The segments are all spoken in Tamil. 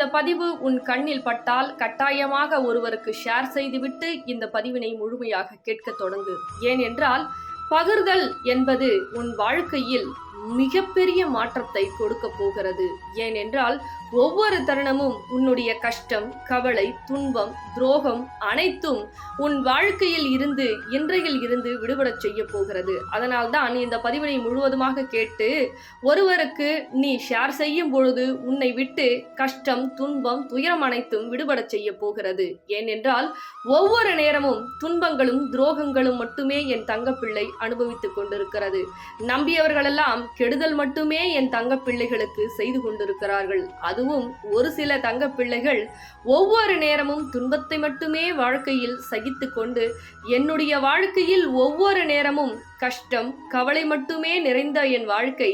இந்த பதிவு உன் கண்ணில் பட்டால் கட்டாயமாக ஒருவருக்கு ஷேர் செய்துவிட்டு இந்த பதிவினை முழுமையாக கேட்கத் தொடங்கு. ஏனென்றால் பகிர்தல் என்பது உன் வாழ்க்கையில் மிகப்பெரிய மாற்றத்தை கொடுக்க போகிறது. ஏனென்றால் ஒவ்வொரு தருணமும் உன்னுடைய கஷ்டம் கவலை துன்பம் துரோகம் அனைத்தும் உன் வாழ்க்கையில் இருந்து இன்றையில் இருந்து விடுபடச் செய்ய போகிறது. அதனால்தான் இந்த பதிவினை முழுவதுமாக கேட்டு ஒருவருக்கு நீ ஷேர் செய்யும் பொழுது உன்னை விட்டு கஷ்டம் துன்பம் துயரம் அனைத்தும் விடுபடச் செய்ய போகிறது. ஏனென்றால் ஒவ்வொரு நேரமும் துன்பங்களும் துரோகங்களும் மட்டுமே என் தங்கப்பிள்ளை அனுபவித்துக் கொண்டிருக்கிறது. நம்பியவர்களெல்லாம் கெடுதல் மட்டுமே என் தங்கப்பிள்ளைகளுக்கு செய்து கொண்டிருக்கிறார்கள். அது அதுவும் ஒரு சில தங்க பிள்ளைகள் ஒவ்வொரு நேரமும் துன்பத்தை மட்டுமே வாழ்க்கையில் சகித்து கொண்டு என்னுடைய வாழ்க்கையில் ஒவ்வொரு நேரமும் கஷ்டம் கவலை மட்டுமே நிறைந்த என் வாழ்க்கை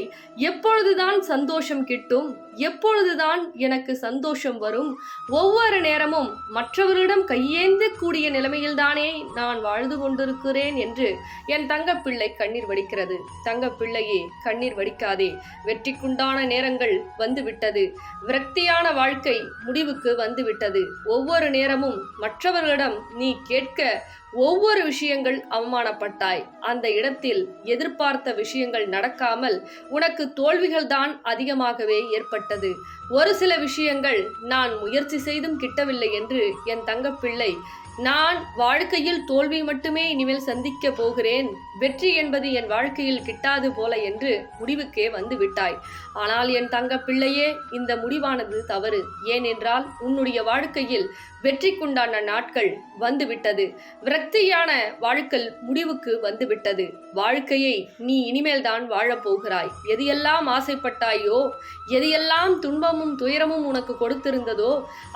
எப்பொழுதுதான் சந்தோஷம் கிட்டும்? எப்பொழுதுதான் எனக்கு சந்தோஷம் வரும்? ஒவ்வொரு நேரமும் மற்றவர்களிடம் கையேந்து கூடிய நிலைமையில்தானே நான் வாழ்ந்து கொண்டிருக்கிறேன் என்று என் தங்கப்பிள்ளை கண்ணீர் வடிக்கிறது. தங்கப்பிள்ளையே கண்ணீர் வடிக்காதே. வெற்றிக்குண்டான நேரங்கள் வந்துவிட்டது. விரக்தியான வாழ்க்கை முடிவுக்கு வந்துவிட்டது. ஒவ்வொரு நேரமும் மற்றவர்களிடம் நீ கேட்க ஒவ்வொரு விஷயங்கள் அவமானப்பட்டாய். அந்த இடத்தில் எதிர்பார்த்த விஷயங்கள் நடக்காமல் உனக்கு தோல்விகள் தான் அதிகமாகவே ஏற்பட்டது. ஒரு சில விஷயங்கள் நான் முயற்சி செய்தும் கிட்டவில்லை என்று என் தங்கப்பிள்ளை நான் வாழ்க்கையில் தோல்வி மட்டுமே இனிமேல் சந்திக்க போகிறேன். வெற்றி என்பது என் வாழ்க்கையில் கிட்டாது போல என்று முடிவுக்கே வந்து விட்டாய். ஆனால் என் தங்க பிள்ளையே இந்த முடிவானது தவறு. ஏனென்றால் உன்னுடைய வாழ்க்கையில் வெற்றிக்குண்டான நாட்கள் வந்துவிட்டது. விரக்தியான வாழ்க்கை முடிவுக்கு வந்துவிட்டது. வாழ்க்கையை நீ இனிமேல் தான் வாழப்போகிறாய் எதையெல்லாம் ஆசைப்பட்டாயோ எதையெல்லாம் துன்பமும் துயரமும் உனக்கு கொடுத்திருந்ததோ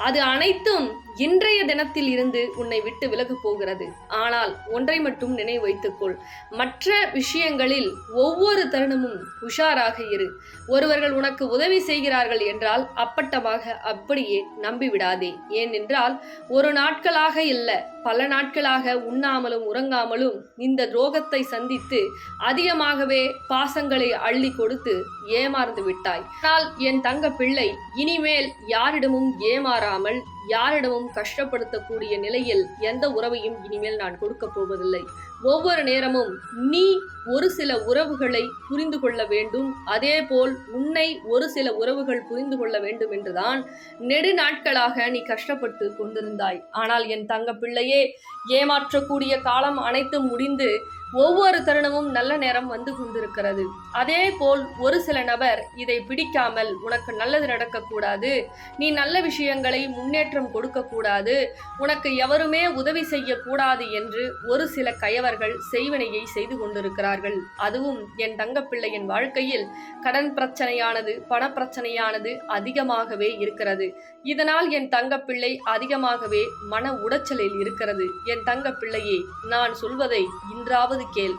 அது அனைத்தும் இன்றைய தினத்தில் இருந்து உன்னை விட்டு விலகப் போகிறது. ஆனால் ஒன்றை மட்டும் நினைவு வைத்துக்கொள். மற்ற விஷயங்களில் ஒவ்வொரு தருணமும் உஷாராக இரு. ஒரு மற்றவர்கள் உனக்கு உதவி செய்கிறார்கள் என்றால் அப்பட்டமாக அப்படியே நம்பிவிடாதே. ஏனென்றால் ஒரு நாட்களாக இல்லை பல நாட்களாக உண்ணாமலும் உறங்காமலும் இந்த துரோகத்தை சந்தித்து அதிகமாகவே பாசங்களை அள்ளி கொடுத்து ஏமாந்து விட்டாய். ஆனால் என் தங்க பிள்ளை இனிமேல் யாரிடமும் ஏமாறாமல் யாரிடமும் கஷ்டப்படுத்தக்கூடிய நிலையில் எந்த உறவையும் இனிமேல் நான் கொடுக்க போவதில்லை. ஒவ்வொரு நேரமும் நீ ஒரு சில உறவுகளை புரிந்து கொள்ள வேண்டும். அதேபோல் உன்னை ஒரு சில உறவுகள் புரிந்து கொள்ள வேண்டும் என்றுதான் நெடு நாட்களாக நீ கஷ்டப்பட்டு கொண்டிருந்தாய். ஆனால் என் தங்க பிள்ளையே ஏமாற்றக்கூடிய காலம் அனைத்தும் முடிந்து ஒவ்வொரு தருணமும் நல்ல நேரம் வந்து கொண்டிருக்கிறது. அதே போல் ஒரு சில நபர் இதை பிடிக்காமல் உனக்கு நல்லது நடக்கக்கூடாது நீ நல்ல விஷயங்களை முன்னேற்றம் கொடுக்கக்கூடாது உனக்கு எவருமே உதவி செய்யக்கூடாது என்று ஒரு சில கயவர்கள் செய்வினையை செய்து கொண்டிருக்கிறார்கள். அதுவும் என் தங்கப்பிள்ளையின் வாழ்க்கையில் கடன் பிரச்சனையானது பணப்பிரச்சனையானது அதிகமாகவே இருக்கிறது. இதனால் என் தங்கப்பிள்ளை அதிகமாகவே மன உடைச்சலில் இருக்கிறது. என் தங்கப்பிள்ளையே நான் சொல்வதை இன்றாவது இப்போது கேள்.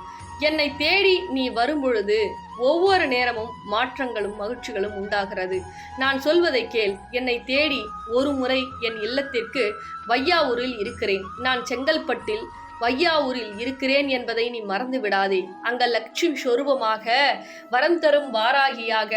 என்னை தேடி நீ வரும்பொழுது ஒவ்வொரு நேரமும் மாற்றங்களும் மகிழ்ச்சிகளும் உண்டாகிறது. நான் சொல்வதை கேள். என்னை தேடி ஒரு முறை என் இல்லத்திற்கு வையாவூரில் இருக்கிறேன். நான் செங்கல்பட்டில் வையாவூரில் இருக்கிறேன் என்பதை நீ மறந்து விடாதே. அங்க லட்சுமி சொரூபமாக வரம் தரும் வாராகியாக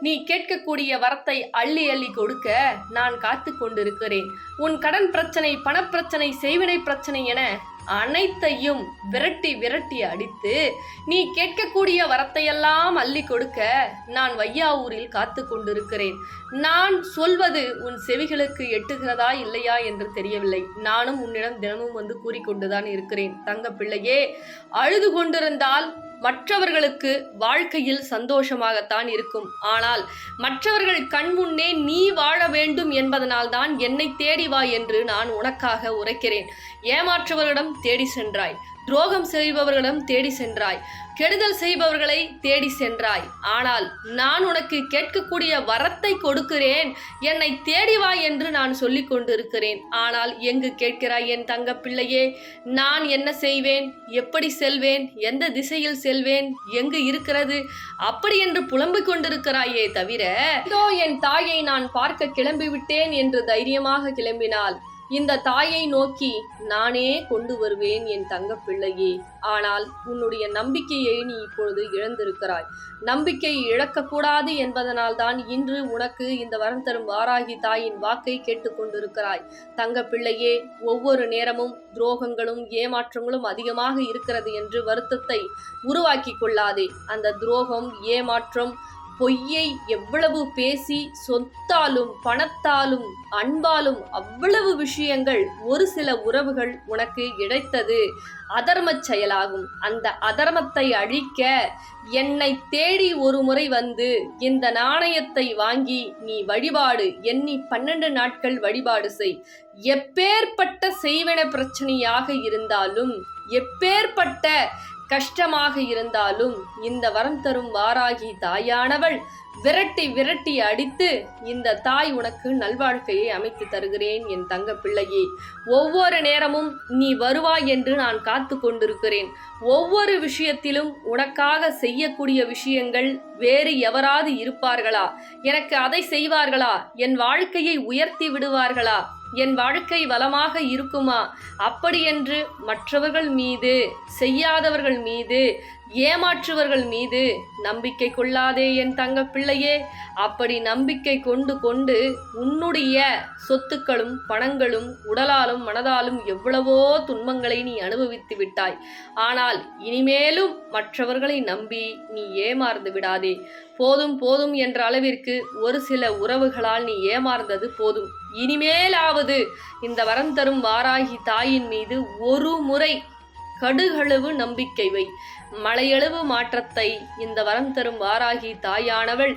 நீ கேட்கக்கூடிய வரத்தை அள்ளி அள்ளி கொடுக்க நான் காத்து கொண்டிருக்கிறேன். உன் கடன் பிரச்சனை பணப்பிரச்சனை செய்வினை பிரச்சனை என அனைத்தையும் விரட்டி விரட்டி அடித்து நீ கேட்கக்கூடிய வரத்தையெல்லாம் அள்ளி கொடுக்க நான் வையாவூரில் காத்து கொண்டிருக்கிறேன். நான் சொல்வது உன் செவிகளுக்கு எட்டுகிறதா இல்லையா என்று தெரியவில்லை. நானும் உன்னிடம் தினமும் வந்து கூறிக்கொண்டுதான் இருக்கிறேன். தங்க பிள்ளையே அழுது கொண்டிருந்தால் மற்றவர்களுக்கு வாழ்க்கையில் சந்தோஷமாகத்தான் இருக்கும். ஆனால் மற்றவர்கள் கண் முன்னே நீ வாழ வேண்டும் என்பதனால்தான் என்னை தேடி வா என்று நான் உனக்காக உரைக்கிறேன். ஏமாற்றவர்களிடம் தேடி சென்றாய். துரோகம் செய்பவர்களிடம் தேடி சென்றாய். கெடுதல் செய்பவர்களை தேடி சென்றாய். ஆனால் நான் உனக்கு கேட்கக்கூடிய வரத்தை கொடுக்கிறேன். என்னை தேடி வா என்று நான் சொல்லிக் கொண்டிருக்கிறேன். ஆனால் எங்கு கேட்கிறாய் என் தங்க பிள்ளையே? நான் என்ன செய்வேன்? எப்படி செல்வேன்? எந்த திசையில் செல்வேன்? எங்கு இருக்கிறது? அப்படி என்று புலம்பிக் கொண்டிருக்கிறாயே தவிர இதோ என் தாயை நான் பார்க்க கிளம்பிவிட்டேன் என்று தைரியமாக கிளம்பினாள். இந்த தாயை நோக்கி நானே கொண்டு வருவேன் என் தங்க பிள்ளையே. ஆனால் உன்னுடைய நம்பிக்கையை நீ இப்பொழுது இழந்திருக்கிறாய். நம்பிக்கை இழக்கக்கூடாது என்பதனால்தான் இன்று உனக்கு இந்த வரம் தரும் வாராகி தாயின் வாக்கை கேட்டுக்கொண்டிருக்கிறாய் தங்க பிள்ளையே ஒவ்வொரு நேரமும் துரோகங்களும் ஏமாற்றங்களும் அதிகமாக இருக்கிறது என்று வருத்தத்தை உருவாக்கி கொள்ளாதே. அந்த துரோகம் ஏமாற்றம் பொய்யை எவ்வளவு பேசி சொத்தாலும் பணத்தாலும் அன்பாலும் அவ்வளவு விஷயங்கள் ஒரு சில உறவுகள் உனக்கு கிடைத்தது. அதர்மச் செயலாகும். அந்த அதர்மத்தை அழிக்க என்னை தேடி ஒரு முறை வந்து இந்த நாணயத்தை வாங்கி நீ வழிபாடு எண்ணி பன்னெண்டு நாட்கள் வழிபாடு செய். எப்பேற்பட்ட செய்வன பிரச்சனையாக இருந்தாலும் எப்பேற்பட்ட கஷ்டமாக இருந்தாலும் இந்த வரம் தரும் வாராகி தாயானவள் விரட்டி விரட்டி அடித்து இந்த தாய் உனக்கு நல்வாழ்க்கையை அமைத்து தருகிறேன் என் தங்க பிள்ளையே. ஒவ்வொரு நேரமும் நீ வருவாய் என்று நான் காத்து கொண்டிருக்கிறேன். ஒவ்வொரு விஷயத்திலும் உனக்காக செய்யக்கூடிய விஷயங்கள் வேறு எவராது இருப்பார்களா? எனக்கு அதை செய்வார்களா? என் வாழ்க்கையை உயர்த்தி விடுவார்களா? என் வாழ்க்கை வளமாக இருக்குமா? அப்படியென்று மற்றவர்கள் மீது செய்யாதவர்கள் மீது ஏமாற்றுவர்கள் மீது நம்பிக்கை கொள்ளாதே என் தங்க பிள்ளையே. அப்படி நம்பிக்கை கொண்டு கொண்டு உன்னுடைய சொத்துக்களும் பணங்களும் உடலாலும் மனதாலும் எவ்வளவோ துன்பங்களை நீ அனுபவித்து விட்டாய். ஆனால் இனிமேலும் மற்றவர்களை நம்பி நீ ஏமாறந்து விடாதே. போதும் போதும் என்ற அளவிற்கு ஒரு சில உறவுகளால் நீ ஏமாறுந்தது போதும். இனிமேலாவது இந்த வரம் தரும் வாராகி தாயின் மீது ஒரு முறை கடுகளவு நம்பிக்கை வை. மலையளவு மாற்றத்தை இந்த வரம் தரும் வாராகி தாயானவள்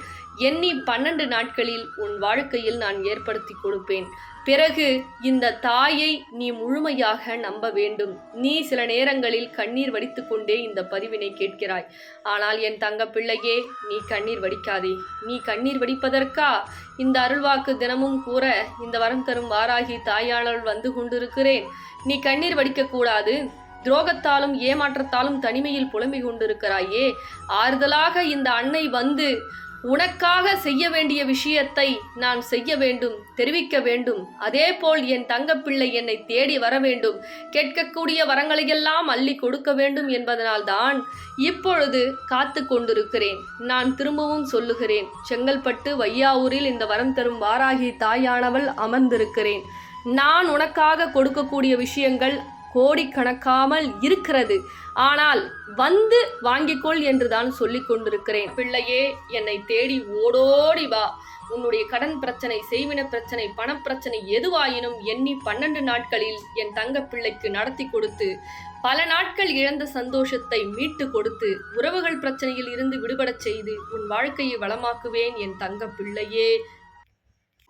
எண்ணி பன்னெண்டு நாட்களில் உன் வாழ்க்கையில் நான் ஏற்படுத்தி கொடுப்பேன். பிறகு இந்த தாயை நீ முழுமையாக நம்ப வேண்டும். நீ சில நேரங்களில் கண்ணீர் வடித்து கொண்டே இந்த பதிவினை கேட்கிறாய். ஆனால் என் தங்க பிள்ளையே நீ கண்ணீர் வடிக்காதே. நீ கண்ணீர் வடிப்பதற்கா? இந்த அருள்வாக்கு தினமும் கூற இந்த வரம் தரும் வாராகி தாயானவள் வந்து கொண்டிருக்கிறேன். நீ கண்ணீர் வடிக்கக்கூடாது துரோகத்தாலும் ஏமாற்றத்தாலும் தனிமையில் புலம்பிக் கொண்டிருக்கிறாயே. ஆறுதலாக இந்த அன்னை வந்து உனக்காக செய்ய வேண்டிய விஷயத்தை நான் செய்ய வேண்டும் தெரிவிக்க வேண்டும். அதேபோல் என் தங்கப்பிள்ளை என்னை தேடி வர வேண்டும். கேட்கக்கூடிய வரங்களையெல்லாம் அள்ளி கொடுக்க வேண்டும் என்பதனால்தான் இப்பொழுது காத்து கொண்டிருக்கிறேன். நான் திரும்பவும் சொல்லுகிறேன். செங்கல்பட்டு வையாவூரில் இந்த வரம் தரும் வாராகி தாயானவள் அமர்ந்திருக்கிறேன். நான் உனக்காக கொடுக்கக்கூடிய விஷயங்கள் கோடிக்கணக்காமல் இருக்கிறது. ஆனால் வந்து வாங்கிக்கொள் என்று தான் சொல்லிக் கொண்டிருக்கிறேன். பிள்ளையே என்னை தேடி ஓடோடி வா. உன்னுடைய கடன் பிரச்சனை செய்வின பிரச்சனை பணப்பிரச்சனை எதுவாயினும் எண்ணி பன்னெண்டு நாட்களில் என் தங்க பிள்ளைக்கு நடத்தி கொடுத்து பல நாட்கள் இழந்த சந்தோஷத்தை மீட்டு கொடுத்து உறவுகள் பிரச்சனையில் இருந்து விடுபடச் செய்து உன் வாழ்க்கையை வளமாக்குவேன் என் தங்க பிள்ளையே.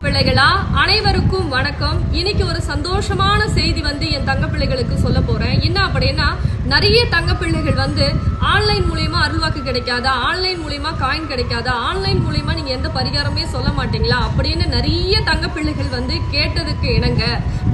பிள்ளைகளா அனைவருக்கும் வணக்கம். இன்னைக்கு ஒரு சந்தோஷமான செய்தி வந்து என் தங்க பிள்ளைகளுக்கு சொல்ல போறேன். என்ன அப்படின்னா நிறைய தங்க பிள்ளைகள் வந்து ஆன்லைன் மூலியமா அருள்வாக்கு கிடைக்காதா ஆன்லைன் மூலியமா காயின் கிடைக்காதா ஆன்லைன் மூலியமா நீங்க எந்த பரிகாரமே சொல்ல மாட்டீங்களா அப்படின்னு நிறைய தங்க பிள்ளைகள் வந்து கேட்டதுக்கு இணங்க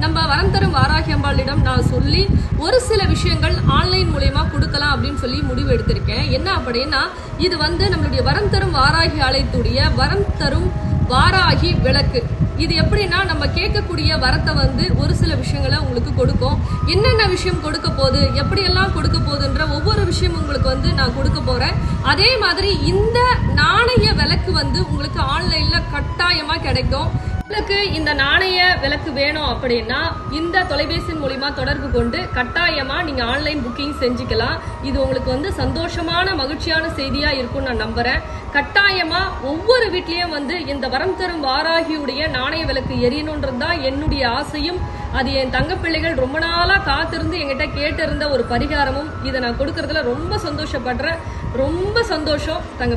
நம்ம வரம் தரும் வாராகி அம்பாளிடம் நான் சொல்லி ஒரு சில விஷயங்கள் ஆன்லைன் மூலியமா கொடுக்கலாம் அப்படின்னு சொல்லி முடிவு எடுத்திருக்கேன். என்ன அப்படின்னா இது வந்து நம்மளுடைய வரம் தரும் வாராகி ஆலயத்துடைய வரம் தரும் வாராகி விளக்கு. இது எப்படின்னா நம்ம கேட்கக்கூடிய வரத்தை வந்து ஒரு சில விஷயங்களை உங்களுக்கு கொடுக்கும். என்னென்ன விஷயம் கொடுக்க போகுது எப்படியெல்லாம் கொடுக்க போகுதுன்ற ஒவ்வொரு விஷயம் உங்களுக்கு வந்து நான் கொடுக்க போகிறேன் அதே மாதிரி இந்த நாணய விளக்கு வந்து உங்களுக்கு ஆன்லைனில் கட்டாயமாக கிடைக்கும். உங்களுக்கு இந்த நாணய விளக்கு வேணும் அப்படின்னா இந்த தொலைபேசியின் மூலிமா தொடர்பு கொண்டு கட்டாயமாக நீங்கள் ஆன்லைன் புக்கிங் செஞ்சுக்கலாம். இது உங்களுக்கு வந்து சந்தோஷமான மகிழ்ச்சியான செய்தியாக இருக்கும்னு நான் நம்புறேன். கட்டாயமாக ஒவ்வொரு வீட்லேயும் வந்து இந்த வரம் தரும் வாராகியுடைய நாணய விளக்கு எரியணுன்றது தான் என்னுடைய ஆசையும். அது என் தங்கப்பிள்ளைகள் ரொம்ப நாளாக காத்திருந்து என்கிட்ட கேட்டிருந்த ஒரு பரிகாரமும் இதை நான் கொடுக்கறதுல ரொம்ப சந்தோஷப்படுறேன். ரொம்ப சந்தோஷம் தங்க